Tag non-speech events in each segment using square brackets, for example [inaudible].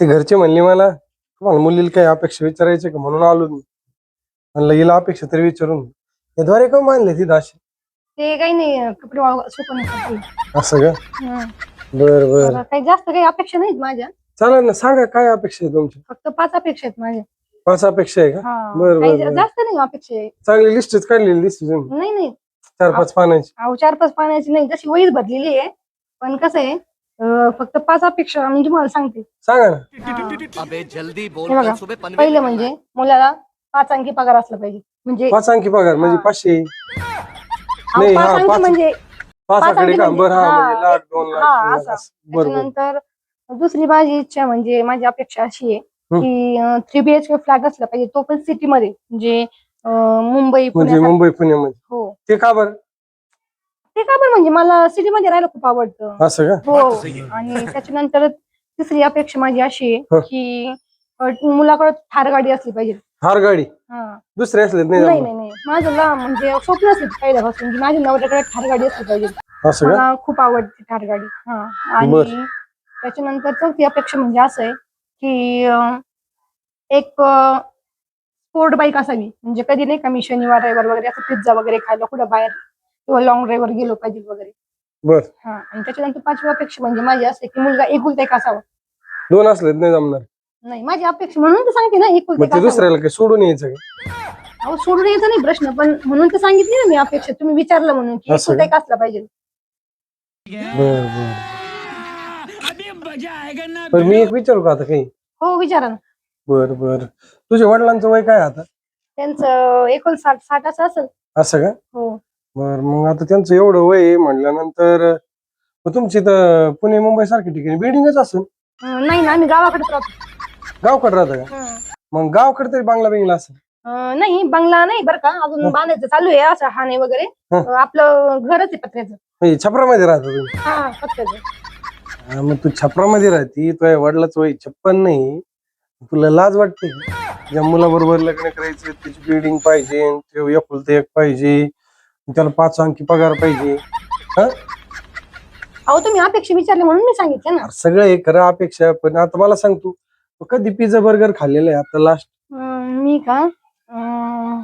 ते घरचे म्हणले मला तुम्हाला मुलीला काही अपेक्षा विचारायचे का? म्हणून आलो मी. म्हणलं हिला अपेक्षा तरी विचारून घे. हे द्वारे का मानले तिथं असे ते काही नाही कपडे वाळू- असं का? हं. बर बर. मला काही जास्त काही अपेक्षा नाहीत माझ्या. चालेल ना सांगा काय अपेक्षा आहे तुमची फक्त पाच अपेक्षा आहेत माझ्या. पाच अपेक्षा आहे का? हा. बरं, काही बरं, बरं. जास्त नाही अपेक्षा आहे. चांगली लिस्टच काढलेली दिसते तुम्ही. नाही नाही. चार पाच पानाची. अहो चार पाच पाण्याची नाही जशी वहीच भरलेली आहे. पण कसं आहे अं, फक्त पाच अपेक्षा मी तुम्हाला सांगते सांगा ना अबे जल्दी बोल हे बघा, कल सुबह पनवेल पहिलं निकलना म्हणजे। मुलाला पाच अंकी पगार असला पाहिजे म्हणजे पाच अंकी पगार म्हणजे. पाचशे अहो, नाही, पाच हा, अंकी पाच- म्हणजे पाच पाच आकडे अंकी का म्हणजे- बरं हा हा, म्हणजे लाख दोन लाख हा, तीन लाख असं. असं. बरोबर त्याच्यानंतर दुसरी माझी इच्छा म्हणजे माझी अपेक्षा अशी आहे हं. की थ्री बीएचके फ्लॅट असला पाहिजे तो पण सिटी मध्ये म्हणजे अं, मुंबई म्हणजे पुण्यासारखं. मुंबई पुण्यामध्ये हो ते का बरं ते का पण म्हणजे मला सिटी मध्ये राहायला खूप आवडतं. असं का? हो. आणि त्याच्यानंतर तिसरी अपेक्षा माझी अशी. आहे की अं, मुलाकडे थार गाडी असली पाहिजे. हार गाडी? हा. दुसरे असले नाही नाही. नाही नाही. माझं ला म्हणजे स्वप्न असेल पहिल्यापासून की माझ्या नवऱ्याकडे ठार गाडी असली पाहिजे. असं का? मला खूप आवडते ठार गाडी. हा. बर. आणि त्याच्यानंतर चौथी अपेक्षा म्हणजे असं आहे की अं, एक स्पोर्ट बाईक असावी. म्हणजे कधी नाही का मी शनिवार रविवार वगैरे असं पिझ्झा वगैरे खायला कुठं बाहेर किंवा लॉंग ड्राईव्हवर गेलो पाहिजे वगैरे. बर. हा आणि त्याच्यानंतर पाचवी अपेक्षा म्हणजे माझी असते की मुलगा एकुलता एक असावा. दोन असले नाही जमणार. नाही माझी अपेक्षा म्हणून तर सांगते ना एकुलता एक असावा. दुसऱ्याला काही सोडून यायचं का? अहो सोडून यायचा नाही प्रश्न पण म्हणून तर सांगितली ना मी अपेक्षा. तुम्ही विचारलं म्हणून की असं एकुलता का? एक असला पाहिजे. बर बर. बर मी एक विचारू का आता काही? हो विचारा ना. बर बर. तुझ्या वडिलांचं वय काय आता? त्यांचं एकोण साठ साठ असं असेल. असं का? हो. बर मग आता त्यांचं एवढं वय आहे म्हणल्यानंतर मग तुमची तर पुणे मुंबई सारखी ठिकाणी बिल्डिंगच असेल. अं, नाही ना आम्ही गावाकडे राहतो. गावकडे राहतं का? हं. मग गावकडे तरी बांगला बिंगला असेल. अं, नाही बंगला नाही बरं का. अजून. बांधायचं चालू आहे असं हाने वगैरे. हं. अं, आपलं घरच आहे पत्र्याचं. म्हणजे छपरामध्ये राहता तुम्ही? हा पत्र्याचं. हा, मग तू छपरामध्ये राहती तुझ्या वडिलाच वय छप्पन नाही. तुला लाज वाटते? का? ज्या मुलाबरोबर लग्न करायचं त्याची बिल्डिंग पाहिजे ते एकुलते एक पाहिजे. त्याला पाच अंकी पगार पाहिजे. हा? अहो तुम्ही अपेक्षा विचारले म्हणून मी सांगितलं ना. अरे सगळं हे खरं अपेक्षा आहे. पण आता मला सांग तू तू कधी पिझ्झा बर्गर खाल्लेलं आहे आता लास्ट अं, मी का? अं,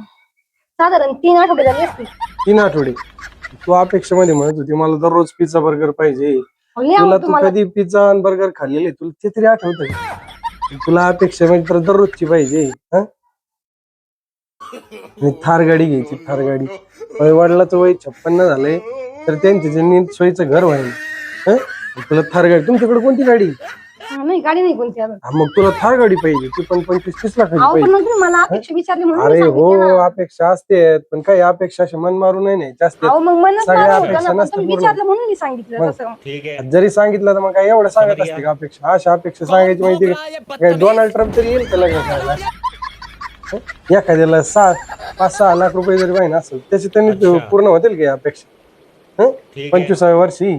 साधारण तीन आठवडे झाले असतील. तीन आठवडे. तू अपेक्षेमध्ये म्हणत होती मला दररोज पिझ्झा बर्गर पाहिजे. अहो, लय तुला आवडतं तू मला. कधी पिझ्झा आणि बर्गर खाल्लेले तुला ते तरी आठवत तुला अपेक्षा म्हणजे तर दररोजची पाहिजे. हं? आणि थार गाडी घ्यायची थार गाडी वय वडिलाचं वय छप्पन्न झालंय तर त्यांच्या ज्यांनी सोयीचं घर व्हायला. हं? तुला थार गाडी तुमच्याकडे कोणती गाडी? नाही गाडी नाही कोणती अजून. हा, मग तुला थार गाडी पाहिजे ती पण पंचवीस तीस लाखाची अहो पण पाहिजे. मग तुम्ही मला अपेक्षा विचारली म्हणून मी अरे हो सांगितलं ना. अपेक्षा असते पण काही अपेक्षा असे मन मारू नये नाही जास्त अहो मग म्हणत सगळ्या होतं अपेक्षा ना, पण नसतात तुम्ही पूर्ण. विचारलं म्हणून मी सांगितलं जरी सांगितलं तर मग काय एवढं सांगत असते का अपेक्षा? अशा अपेक्षा सांगायची माहिती काय डोनाल्ड ट्रम्प तरी येईल का लग्न करायला? [laughs] एखाद्याला सहा पाच सहा लाख रुपये जरी पाहिजे असेल त्याचे त्यांनी ते पूर्ण होतील का या अपेक्षा? हं? पंचवीसाव्या वर्षी.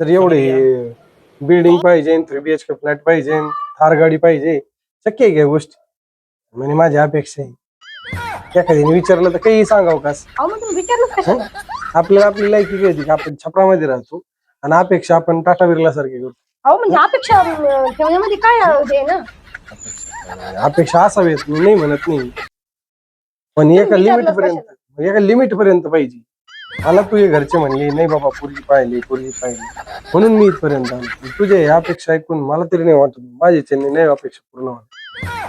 तर एवढे बिल्डिंग पाहिजे three B H K flat पाहिजे थार गाडी पाहिजे शक्य आहे का या गोष्टी? म्हणजे माझी अपेक्षा आहे. एखाद्याने विचारलं तर काही सांगावं का असं? अहो मग तुम्ही विचारलंच कशाला? आपल्याला आपली लायकी कळते की आपण छपरामध्ये राहतो आणि अपेक्षा आपण टाटा बिर्ला सारखी करतो. अहो म्हणजे अपेक्षा अं, ठेवण्यामध्ये काय हे आहे ना? अपेक्षा असावेत मी नाही म्हणत नाही. पण एका लिमिट पर्यंत एका लिमिट पर्यंत पाहिजे मला तुझे घरचे म्हणले नाही बाबा पोरगी पाहिली पोरगी पाहिली. म्हणून मी इथपर्यंत आलो. तुझ्या अपेक्षा ऐकून मला तरी नाही वाटत माझ्या नाही अपेक्षा पूर्ण होणार.